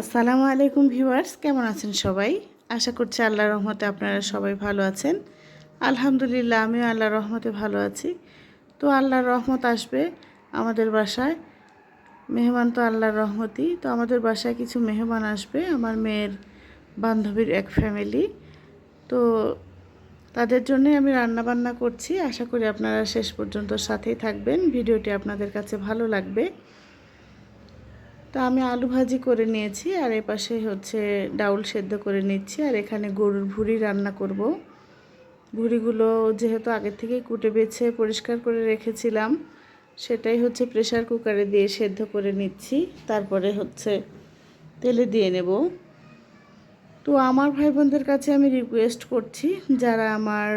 আসসালামু আলাইকুম ভিউয়ার্স, কেমন আছেন সবাই? আশা করছি আল্লাহর রহমতে আপনারা সবাই ভালো আছেন। আলহামদুলিল্লাহ, আমিও আল্লাহর রহমতে ভালো আছি। তো আল্লাহর রহমত আসবে আমাদের বাসায়। মেহমান তো আল্লাহর রহমতই। তো আমাদের বাসায় কিছু মেহমান আসবে, আমার মেয়ের বান্ধবীর এক ফ্যামিলি তো তাদের জন্যে আমি রান্না বান্না করছি। আশা করি আপনারা শেষ পর্যন্ত সাথেই থাকবেন। ভিডিওটি আপনাদের কাছে ভালো লাগবে। তো আমি আলু ভাজি করে নিয়েছি আর এ পাশে হচ্ছে ডাউল সেদ্ধ করে নিচ্ছি আর এখানে গরুর ভুড়ি রান্না করব। ভুড়িগুলো যেহেতু আগে থেকেই কুটে বেছে পরিষ্কার করে রেখেছিলাম, সেটাই হচ্ছে প্রেশার কুকারে দিয়ে সেদ্ধ করে নিচ্ছি। তারপরে হচ্ছে তেলে দিয়ে নেব। তো আমার ভাই বোনদের কাছে আমি রিকোয়েস্ট করছি, যারা আমার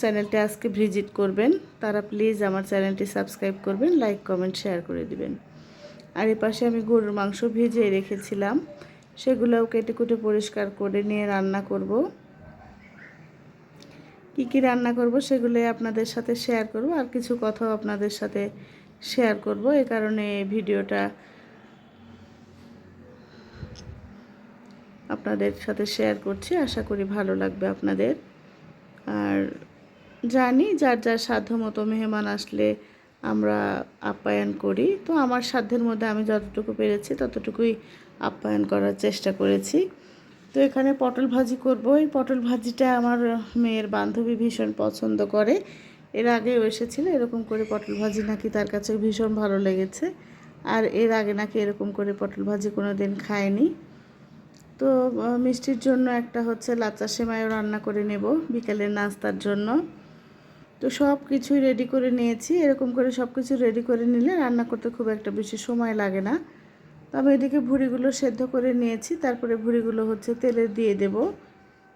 চ্যানেলটি আজকে ভিজিট করবেন, তারা প্লিজ আমার চ্যানেলটি সাবস্ক্রাইব করবেন লাইক কমেন্ট শেয়ার করে দিবেন। আর এ পাশে আমি গরুর মাংস ভিজিয়ে রেখেছিলাম। সেগুলোও কেটে কুটে পরিষ্কার করে নিয়ে রান্না করব। কি কি রান্না করব সেগুলো আপনাদের সাথে শেয়ার করব আর কিছু কথাও আপনাদের সাথে শেয়ার করব। এ কারণে ভিডিওটা আপনাদের সাথে শেয়ার করছি। আশা করি ভালো লাগবে আপনাদের। আর জানি যার যার সাধ্য মতো মেহমান আসলে আমরা আপ্যায়ন করি। তো আমার সাধ্যের মধ্যে আমি যতটুকু পেরেছি ততটুকুই আপ্যায়ন করার চেষ্টা করেছি। তো এখানে পটল ভাজি করব। এই পটল ভাজিটা আমার মেয়ের বান্ধবী ভীষণ পছন্দ করে। এর আগেও এসেছিল, এরকম করে পটল ভাজি নাকি তার কাছে ভীষণ ভালো লেগেছে। আর এর আগে নাকি এরকম করে পটল ভাজি কোনো দিন খায়নি। তো মিষ্টির জন্য একটা হচ্ছে লাচা সেমাইও রান্না করে নেব বিকেলের নাস্তার জন্য। তো সব কিছুই রেডি করে নিয়েছি। এরকম করে সব কিছু রেডি করে নিলে রান্না করতে খুব একটা বেশি সময় লাগে না। তো আমি এদিকে ভুড়িগুলো সেদ্ধ করে নিয়েছি, তারপরে ভুড়িগুলো হচ্ছে তেলে দিয়ে দেব।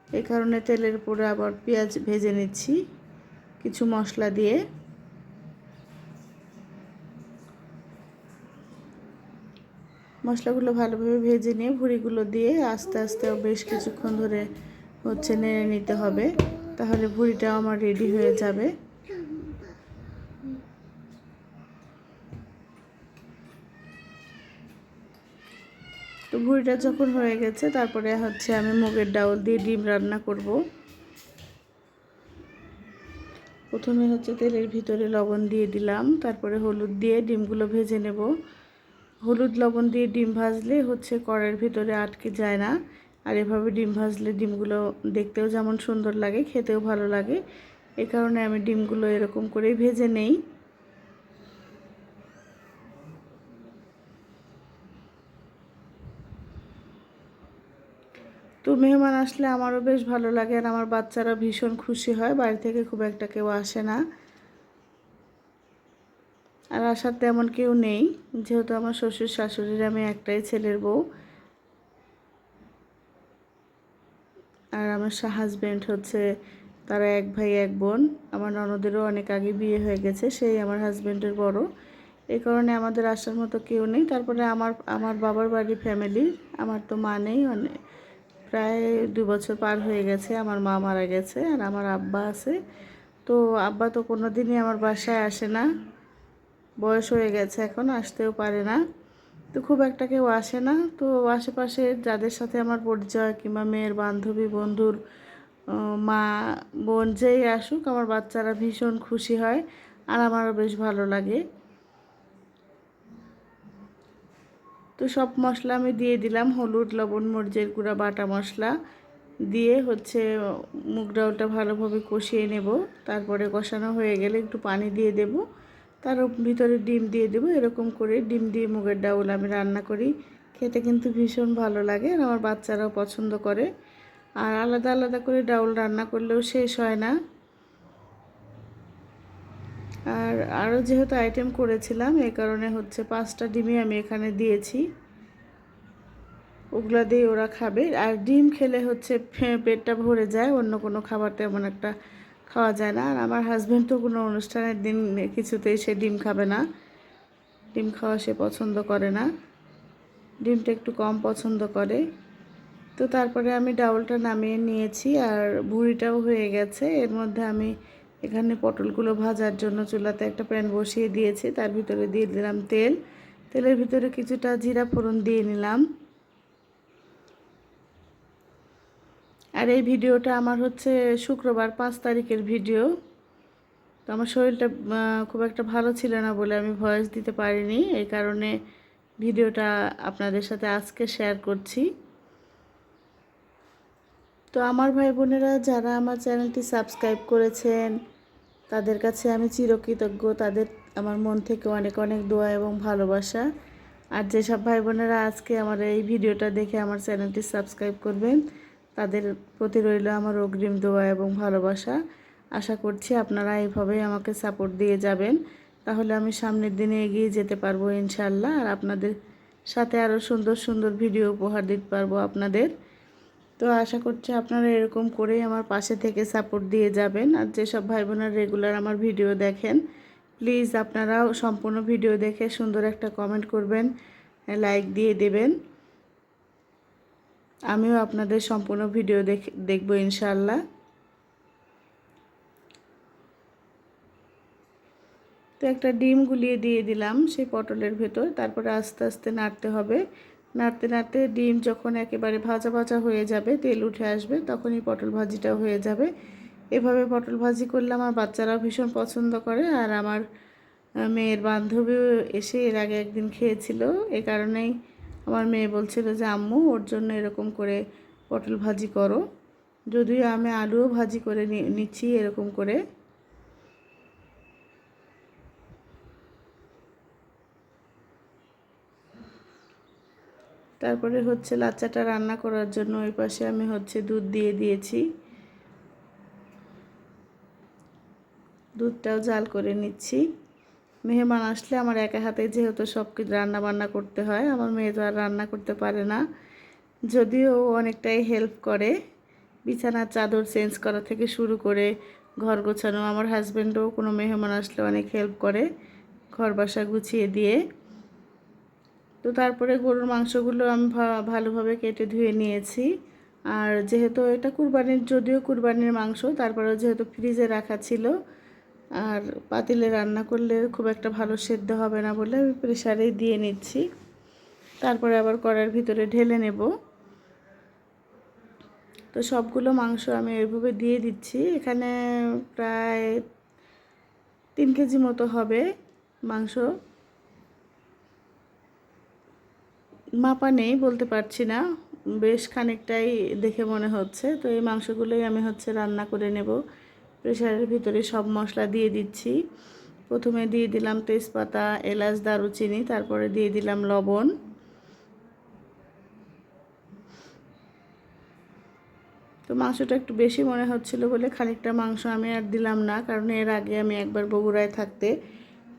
এই কারণে তেলের উপরে আবার পেঁয়াজ ভেজে নিচ্ছি কিছু মশলা দিয়ে। মশলাগুলো ভালোভাবে ভেজে নিয়ে ভুড়িগুলো দিয়ে আস্তে আস্তে বেশ কিছুক্ষণ ধরে হচ্ছে নেড়ে নিতে হবে। তাহলে ভুড়িটা আমার রেডি হয়ে যাবে। তো ভুড়িটা যখন হয়ে গেছে, তারপরে হচ্ছে আমি মুগের ডাউল দিয়ে ডিম রান্না করব। প্রথমে হচ্ছে তেলের ভিতরে লবণ দিয়ে দিলাম, তারপরে হলুদ দিয়ে ডিমগুলো ভেজে নেব। হলুদ লবণ দিয়ে ডিম ভাজলে হচ্ছে কড়ের ভিতরে আটকে যায় না। আর এভাবে ডিম ভাজলে ডিমগুলো দেখতেও যেমন সুন্দর লাগে, খেতেও ভালো লাগে। এ কারণে আমি ডিমগুলো এরকম করেই ভেজে নেই। তো মেহমান আসলে আমারও বেশ ভালো লাগে আর আমার বাচ্চারা ভীষণ খুশি হয়, বাড়ি থেকে খুব একটা কেউ আসে না। আর আসার তেমন কেউ নেই, যেহেতু আমার শ্বশুর শাশুড়ির আমি একটাই ছেলের বউ। আর আমার হাজব্যান্ড হচ্ছে তারা এক ভাই, এক বোন। আমার ননদেরও অনেক আগে বিয়ে হয়ে গেছে, সেই আমার হাজব্যান্ডের বড়। এই কারণে আমাদের আসার মতো কেউ নেই। তারপরে আমার আমার বাবার বাড়ির ফ্যামিলি আমার তো মা নেই। অনেক প্রায় দু বছর পার হয়ে গেছে, আমার মা মারা গেছে আর আমার আব্বা আছে। তো আব্বা তো কোনো দিনই আমার বাসায় আসে না। বয়স হয়ে গেছে এখন, আসতেও পারে না। তো খুব একটা কেউ আসে না। তো আশেপাশে যাদের সাথে আমার পরিচয় কিংবা মেয়ের বান্ধবী, বন্ধুর মা, বোন যেই আসুক, আমার বাচ্চারা ভীষণ খুশি হয় আর আমারও বেশ ভালো লাগে। তো সব মশলা আমি দিয়ে দিলাম, হলুদ, লবণ, মরিচের গুঁড়া, বাটা মশলা দিয়ে হচ্ছে মুগ ডালটা ভালোভাবে কষিয়ে নেব। তারপরে কষানো হয়ে গেলে একটু পানি দিয়ে দেব। তার ভিতরে ডিম দিয়ে দেবো, এরকম করে ডিম দিয়ে মুগের ডাউল আমি রান্না করি। খেতে কিন্তু ভীষণ ভালো লাগে আর আমার বাচ্চারাও পছন্দ করে। আর আলাদা আলাদা করে ডাউল রান্না করলেও শেষ হয় না। আর আরও যেহেতু আইটেম করেছিলাম এই কারণে হচ্ছে পাঁচটা ডিমই আমি এখানে দিয়েছি। ওগুলো দিয়ে ওরা খাবে। আর ডিম খেলে হচ্ছে পেটটা ভরে যায়, অন্য কোনো খাবার তেমন একটা খাওয়া যায় না। আর আমার হাজব্যান্ড তো কোনো অনুষ্ঠানের দিন কিছুতেই সে ডিম খাবে না। ডিম খাওয়া সে পছন্দ করে না। ডিমটা একটু কম পছন্দ করে। তো তারপরে আমি ডাউলটা নামিয়ে নিয়েছি আর ভুড়িটাও হয়ে গেছে। এর মধ্যে আমি এখানে পটলগুলো ভাজার জন্য চুলাতে একটা প্যান বসিয়ে দিয়েছি। তার ভিতরে দিয়ে দিলাম তেল। তেলের ভিতরে কিছুটা জিরা ফোড়ন দিয়ে নিলাম। আর এই ভিডিওটা আমার হচ্ছে শুক্রবার পাঁচ তারিখের ভিডিও। তো আমার শরীরটা খুব একটা ভালো ছিল না বলে আমি ভয়েস দিতে পারিনি। এই কারণে ভিডিওটা আপনাদের সাথে আজকে শেয়ার করছি। তো আমার ভাই বোনেরা, যারা আমার চ্যানেলটি সাবস্ক্রাইব করেছেন, তাদের কাছে আমি চিরকৃতজ্ঞ। তাদের আমার মন থেকে অনেক অনেক দোয়া এবং ভালোবাসা। আর যেসব ভাই বোনেরা আজকে আমার এই ভিডিওটা দেখে আমার চ্যানেলটি সাবস্ক্রাইব করবেন তাদের প্রতি রইল আমার অগ্রিম দোয়া এবং ভালোবাসা। আশা করছি আপনারা এইভাবেই আমাকে সাপোর্ট দিয়ে যাবেন। তাহলে আমি সামনের দিনে এগিয়ে যেতে পারব ইনশাল্লাহ আর আপনাদের সাথে আরও সুন্দর সুন্দর ভিডিও উপহার দিতে পারব আপনাদের। তো আশা করছি আপনারা এরকম করেই আমার পাশে থেকে সাপোর্ট দিয়ে যাবেন। আর যেসব ভাই বোনেরা রেগুলার আমার ভিডিও দেখেন প্লিজ আপনারাও সম্পূর্ণ ভিডিও দেখে সুন্দর একটা কমেন্ট করবেন লাইক দিয়ে দেবেন। আমিও আপনাদের সম্পূর্ণ ভিডিও দেখ দেখব ইনশাল্লাহ তো একটা ডিম গুলিয়ে দিয়ে দিলাম সেই পটলের ভেতর, তারপরে আস্তে আস্তে নাড়তে হবে। নাড়তে নাড়তে ডিম যখন একেবারে ভাজা ভাজা হয়ে যাবে, তেল উঠে আসবে, তখনই পটল ভাজিটা হয়ে যাবে। এভাবে পটল ভাজি করলে আমার বাচ্চারাও ভীষণ পছন্দ করে, আর আমার মেয়ের বান্ধবীও এসে এর আগে একদিন খেয়েছিল, এ কারণেই আমার মেয়ে বলছিল যে, আম্মু, ওর জন্য এরকম করে পটল ভাজি করো। যদিও আমি আলুও ভাজি করে নিচ্ছি এরকম করে। তারপরে হচ্ছে লাচ্চাটা রান্না করার জন্য ওই পাশে আমি হচ্ছে দুধ দিয়ে দিয়েছি। দুধটাও জাল করে নিচ্ছি। মেহমান আসলে আমার একা হাতে যেহেতু সব কিছু রান্না বান্না করতে হয়, আমার মেয়ে তো আর রান্না করতে পারে না। যদিও অনেকটাই হেল্প করে। বিছানার চাদর চেঞ্জ করা থেকে শুরু করে ঘর গোছানো, আমার হাজব্যান্ডও কোনো মেহমান আসলে অনেক হেল্প করে ঘর বাসা গুছিয়ে দিয়ে। তো তারপরে গরুর মাংসগুলো আমি ভালোভাবে কেটে ধুয়ে নিয়েছি। আর যেহেতু এটা কুরবানির, যদিও কুরবানির মাংস, তারপরেও যেহেতু ফ্রিজে রাখা ছিল আর পাতিলে রান্না করলে খুব একটা ভালো সেদ্ধ হবে না বলে আমি প্রেশারেই দিয়ে নিচ্ছি। তারপরে আবার কড়ার ভিতরে ঢেলে নেব। তো সবগুলো মাংস আমি এইভাবে দিয়ে দিচ্ছি। এখানে প্রায় তিন কেজি মতো হবে মাংস। মাপা নেই, বলতে পারছি না। বেশ খানিকটাই দেখে মনে হচ্ছে। তো এই মাংসগুলোই আমি হচ্ছে রান্না করে নেব। প্রেশারের ভিতরে সব মশলা দিয়ে দিচ্ছি। প্রথমে দিয়ে দিলাম তেজপাতা, এলাচ, দারুচিনি, তারপরে দিয়ে দিলাম লবণ। তো মাংসটা একটু বেশি মনে হচ্ছিল বলে খানিকটা মাংস আমি আর দিলাম না, কারণ এর আগে আমি একবার বগুড়ায় থাকতে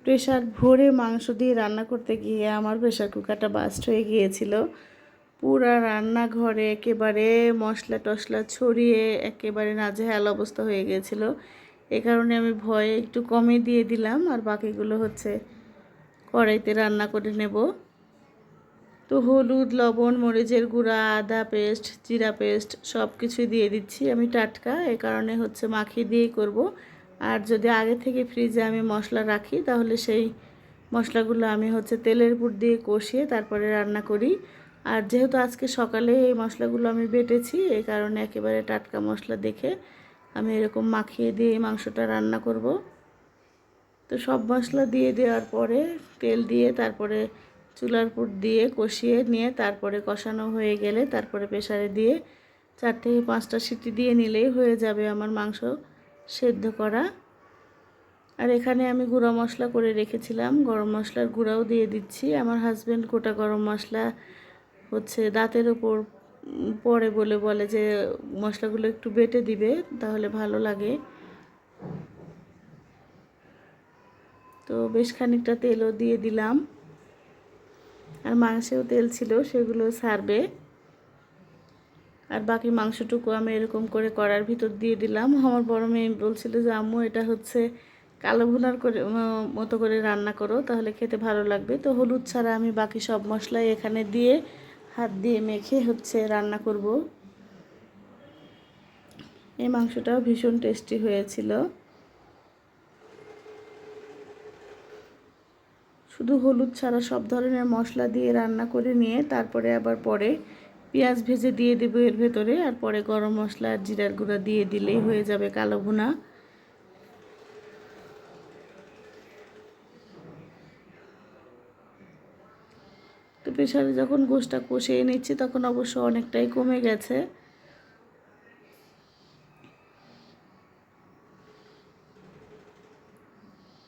প্রেশার ভরে মাংস দিয়ে রান্না করতে গিয়ে আমার প্রেশার কুকারটা বাস্ট হয়ে গিয়েছিল। পুরা রান্নাঘরে একেবারে মশলা টশলা ছড়িয়ে একেবারে নাজেহাল অবস্থা হয়ে গিয়েছিল এ কারণে আমি ভয়ে একটু কমই দিয়ে দিলাম আর বাকিগুলো হচ্ছে কড়াইতে রান্না করে নেব। তো হলুদ, লবণ, মরিচের গুঁড়া, আদা পেস্ট, জিরা পেস্ট সব কিছুই দিয়ে দিচ্ছি আমি টাটকা। এ কারণে হচ্ছে মাখিয়ে দিয়েই করব। আর যদি আগে থেকে ফ্রিজে আমি মশলা রাখি তাহলে সেই মশলাগুলো আমি হচ্ছে তেলের উপর দিয়ে কষিয়ে তারপরে রান্না করি। আর যেহেতু আজকে সকালে এই মশলাগুলো আমি বেটেছি এই কারণে একেবারে টাটকা মশলা দেখে আমি এরকম মাখিয়ে দিয়ে মাংসটা রান্না করব। তো সব মশলা দিয়ে দেওয়ার পরে তেল দিয়ে তারপরে চুলার উপর দিয়ে কষিয়ে নিয়ে তারপরে কষানো হয়ে গেলে তারপরে প্রেসারে দিয়ে চার থেকে পাঁচটা সিটি দিয়ে নিলেই হয়ে যাবে আমার মাংস সেদ্ধ করা। আর এখানে আমি গুঁড়া মশলা করে রেখেছিলাম, গরম মশলার গুঁড়াও দিয়ে দিচ্ছি। আমার হাজব্যান্ড গোটা গরম মশলা হচ্ছে দাঁতের ওপর পড়ে বলে বলে যে মশলাগুলো একটু বেটে দিবে, তাহলে ভালো লাগে। তো বেশ খানিকটা তেলও দিয়ে দিলাম। আর মাংসেও তেল ছিল, সেগুলো সারবে। আর বাকি মাংসটুকু আমি এরকম করে কড়ার ভিতর দিয়ে দিলাম। আমার বড় মেয়ে বলছিল যে, আম্মু, এটা হচ্ছে কালো ভুনার করে মতো করে রান্না করো, তাহলে খেতে ভালো লাগবে। তো হলুদ ছাড়া আমি বাকি সব মশলাই এখানে দিয়ে হাত দিয়ে মেখে হচ্ছে রান্না করব। এই মাংসটাও ভীষণ টেস্টি হয়েছিল। শুধু হলুদ ছাড়া সব ধরনের মশলা দিয়ে রান্না করে নিয়ে তারপরে আবার পরে পেঁয়াজ ভেজে দিয়ে দেবো এর ভেতরে, আর পরে গরম মশলা আর জিরার গুঁড়া দিয়ে দিলেই হয়ে যাবে কালো ভুনা। প্রেশারে যখন গোষ্ঠটা কষিয়ে নিচ্ছি তখন অবশ্য অনেকটাই কমে গেছে।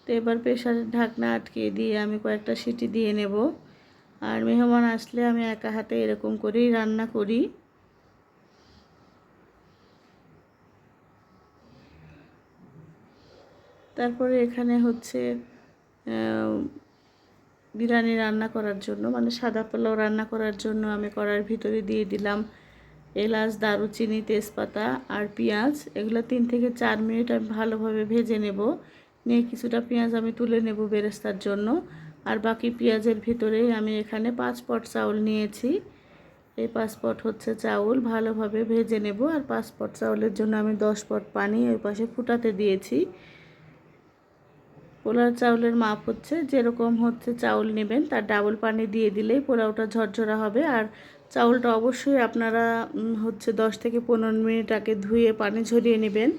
তো এবার প্রেশারের ঢাকনা আটকে দিয়ে আমি কয়েকটা সিটি দিয়ে নেব। আর মেহমান আসলে আমি একা হাতে এরকম করেই রান্না করি। তারপরে এখানে হচ্ছে বিরিয়ানি রান্না করার জন্য মানে সাদা পোলাও রান্না করার জন্য আমি করার ভিতরে দিয়ে দিলাম এলাচ, দারুচিনি, তেজপাতা আর পেঁয়াজ। এগুলো তিন থেকে চার মিনিট আমি ভালোভাবে ভেজে নেব। নিয়ে কিছুটা পেঁয়াজ আমি তুলে নেব বেরেস্তার জন্য। আর বাকি পেঁয়াজের ভিতরেই আমি এখানে পাঁচ পট চাউল নিয়েছি। এই পাঁচ পট হচ্ছে চাউল, ভালোভাবে ভেজে নেব। আর পাঁচ পট চাউলের জন্য আমি দশ পট পানি ওই পাশে ফুটাতে দিয়েছি। পোলাও চাউলের মাপ হচ্ছে, যেরকম হচ্ছে চাউল নেবেন, তার ডাবল পানি দিয়ে দিলেই পোলাওটা ঝরঝরা হবে। আর চাউলটা অবশ্যই আপনারা হচ্ছে দশ থেকে পনেরো মিনিট আগে ধুয়ে পানি ঝরিয়ে নেবেন।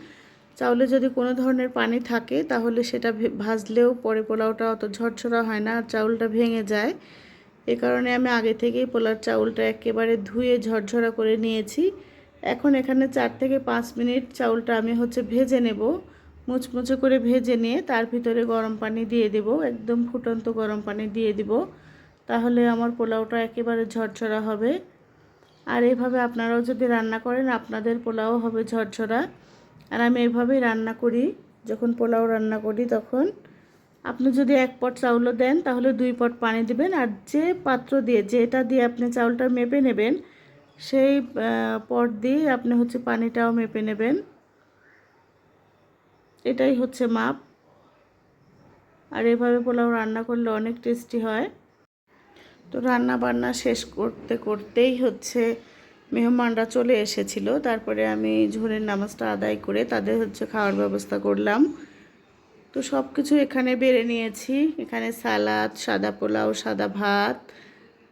চাউলে যদি কোনো ধরনের পানি থাকে, তাহলে সেটা ভাজলেও পরে পোলাওটা অত ঝরঝরা হয় না, আর চাউলটা ভেঙে যায়। এ কারণে আমি আগে থেকেই পোলার চাউলটা একেবারে ধুয়ে ঝরঝরা করে নিয়েছি। এখন এখানে চার থেকে পাঁচ মিনিট চাউলটা আমি হচ্ছে ভেজে নেব। মুচমুচে করে ভেজে নিয়ে তার ভিতরে গরম পানি দিয়ে দেব, একদম ফুটন্ত গরম পানি দিয়ে দিব। তাহলে আমার পোলাওটা একেবারে ঝরঝরা হবে। আর এভাবে আপনারাও যদি রান্না করেন, আপনাদের পোলাও হবে ঝরঝরা। আর আমি এভাবেই রান্না করি, যখন পোলাও রান্না করি তখন। আপনি যদি এক পট চাউলও দেন, তাহলে দুই পট পানি দিবেন। আর যে পাত্র দিয়ে, যেটা দিয়ে আপনি চাউলটা মেপে নেবেন, সেই পট দিয়ে আপনি হচ্ছে পানিটাও মেপে নেবেন। এটাই হচ্ছে মাপ। আর এভাবে পোলাও রান্না করলে অনেক টেস্টি হয়। তো রান্না বান্না শেষ করতে করতেই হচ্ছে মেহমানরা চলে এসেছিল। তারপরে আমি ঝোরের নামাজটা আদায় করে তাদের হচ্ছে খাওয়ার ব্যবস্থা করলাম। তো সব কিছু এখানে বেড়ে নিয়েছি। এখানে সালাদ, সাদা পোলাও, সাদা ভাত,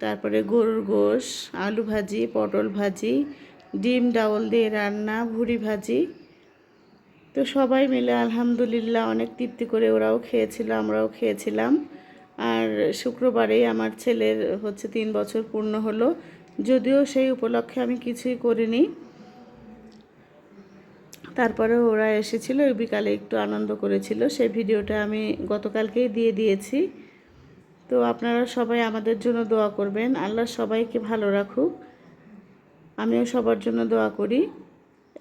তারপরে গরুর গোশ, আলু ভাজি, পটল ভাজি, ডিম, ডাউল দিয়ে রান্না, ভুড়ি ভাজি তো সবাই মিলে আলহামদুলিল্লাহ অনেক তৃপ্তি করে ওরাও খেয়েছিল, আমরাও খেয়েছিলাম। আর শুক্রবারেই আমার ছেলের হচ্ছে তিন বছর পূর্ণ হলো, যদিও সেই উপলক্ষে আমি কিছুই করিনি। তারপরে ওরা এসেছিল বিকালে একটু আনন্দ করেছিল, সেই ভিডিওটা আমি গতকালকেই দিয়ে দিয়েছি। তো আপনারা সবাই আমাদের জন্য দোয়া করবেন, আল্লাহ সবাইকে ভালো রাখুক। আমিও সবার জন্য দোয়া করি।